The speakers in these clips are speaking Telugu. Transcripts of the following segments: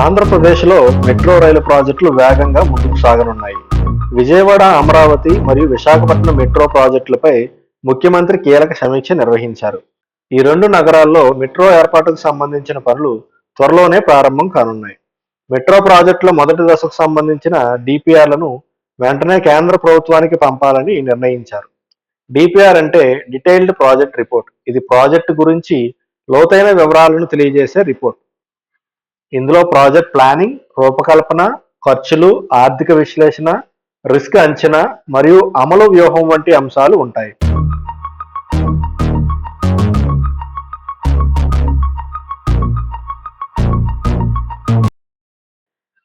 ఆంధ్రప్రదేశ్లో మెట్రో రైలు ప్రాజెక్టులు వేగంగా ముందుకు సాగనున్నాయి. విజయవాడ అమరావతి మరియు విశాఖపట్నం మెట్రో ప్రాజెక్టులపై ముఖ్యమంత్రి కీలక సమీక్ష నిర్వహించారు. ఈ రెండు నగరాల్లో మెట్రో ఏర్పాటుకు సంబంధించిన పనులు త్వరలోనే ప్రారంభం కానున్నాయి. మెట్రో ప్రాజెక్టుల మొదటి దశకు సంబంధించిన డిపిఆర్లను వెంటనే కేంద్ర ప్రభుత్వానికి పంపాలని నిర్ణయించారు. డిపిఆర్ అంటే డీటెయిల్డ్ ప్రాజెక్ట్ రిపోర్ట్. ఇది ప్రాజెక్టు గురించి లోతైన వివరాలను తెలియజేసే రిపోర్ట్. ఇందులో ప్రాజెక్ట్ ప్లానింగ్ రూపకల్పన ఖర్చులు ఆర్థిక విశ్లేషణ రిస్క్ అంచనా మరియు అమలు వ్యూహం వంటి అంశాలు ఉంటాయి.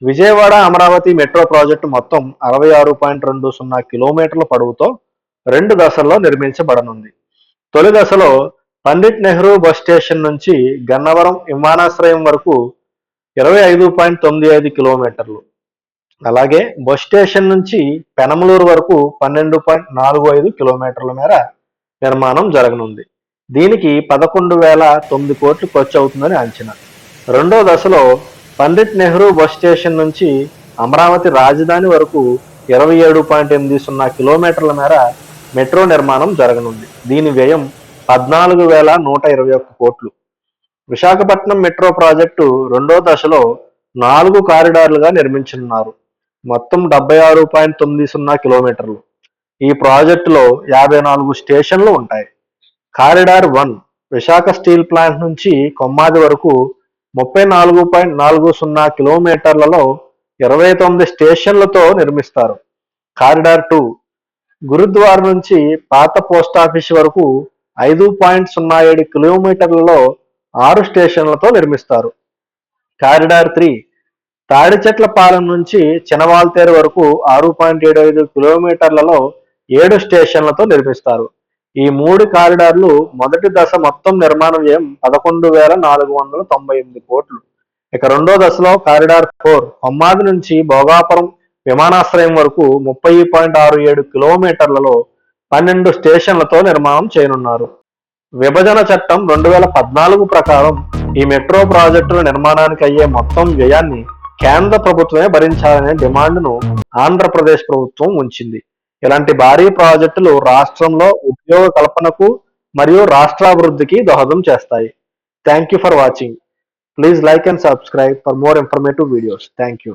విజయవాడ అమరావతి మెట్రో ప్రాజెక్టు మొత్తం అరవై ఆరు పాయింట్ రెండు సున్నా కిలోమీటర్ల పొడవుతో రెండు దశల్లో నిర్మించబడనుంది. తొలి దశలో పండిట్ నెహ్రూ బస్ స్టేషన్ నుంచి గన్నవరం విమానాశ్రయం వరకు ఇరవై ఐదు పాయింట్ తొమ్మిది ఐదు కిలోమీటర్లు. అలాగే బస్ స్టేషన్ నుంచి పెనమలూరు వరకు పన్నెండు పాయింట్ నాలుగు ఐదు కిలోమీటర్ల మేర నిర్మాణం జరగనుంది. దీనికి పదకొండు వేల తొమ్మిది కోట్లు ఖర్చు అవుతుందని అంచనా. రెండో దశలో పండిట్ నెహ్రూ బస్ స్టేషన్ నుంచి అమరావతి రాజధాని వరకు ఇరవై ఏడు పాయింట్ ఎనిమిది సున్నా కిలోమీటర్ల మేర మెట్రో నిర్మాణం జరగనుంది. దీని వ్యయం పద్నాలుగు వేల నూట ఇరవై ఒక్క కోట్లు. విశాఖపట్నం మెట్రో ప్రాజెక్టు రెండో దశలో నాలుగు కారిడార్లుగా నిర్మించనున్నారు. మొత్తం డెబ్బై ఆరు పాయింట్ తొమ్మిది సున్నా కిలోమీటర్లు. ఈ ప్రాజెక్టులో యాభై నాలుగు స్టేషన్లు ఉంటాయి. Corridor one Visakha steel plant నుంచి కొమ్మాది వరకు ముప్పై నాలుగు పాయింట్ నాలుగు సున్నా కిలోమీటర్లలో ఇరవై తొమ్మిది స్టేషన్లతో నిర్మిస్తారు. కారిడార్ టూ గురుద్వార్ నుంచి పాత పోస్ట్ ఆఫీస్ వరకు ఐదు పాయింట్ సున్నా ఏడు కిలోమీటర్లలో ఆరు స్టేషన్లతో నిర్మిస్తారు. కారిడార్ త్రీ తాడి చెట్ల పాలెం నుంచి చినవాల్తేరు వరకు ఆరు పాయింట్ ఏడు ఐదు కిలోమీటర్లలో ఏడు స్టేషన్లతో నిర్మిస్తారు. ఈ మూడు కారిడార్లు మొదటి దశ మొత్తం నిర్మాణ వ్యయం పదకొండు వేల నాలుగు వందల తొంభై ఎనిమిది కోట్లు. ఇక రెండో దశలో కారిడార్ ఫోర్ కొమ్మాది నుంచి భోగాపురం విమానాశ్రయం వరకు ముప్పై పాయింట్ ఆరు ఏడు కిలోమీటర్లలో పన్నెండు స్టేషన్లతో నిర్మాణం చేయనున్నారు. విభజన చట్టం రెండు వేల పద్నాలుగు ప్రకారం ఈ మెట్రో ప్రాజెక్టుల నిర్మాణానికి అయ్యే మొత్తం వ్యయాన్ని కేంద్ర ప్రభుత్వమే భరించాలనే డిమాండ్ను ఆంధ్రప్రదేశ్ ప్రభుత్వం ఉంచింది. ఇలాంటి భారీ ప్రాజెక్టులు రాష్ట్రంలో ఉద్యోగ కల్పనకు మరియు రాష్ట్రాభివృద్ధికి దోహదం చేస్తాయి. Thank you for watching please like and subscribe for more informative videos thank you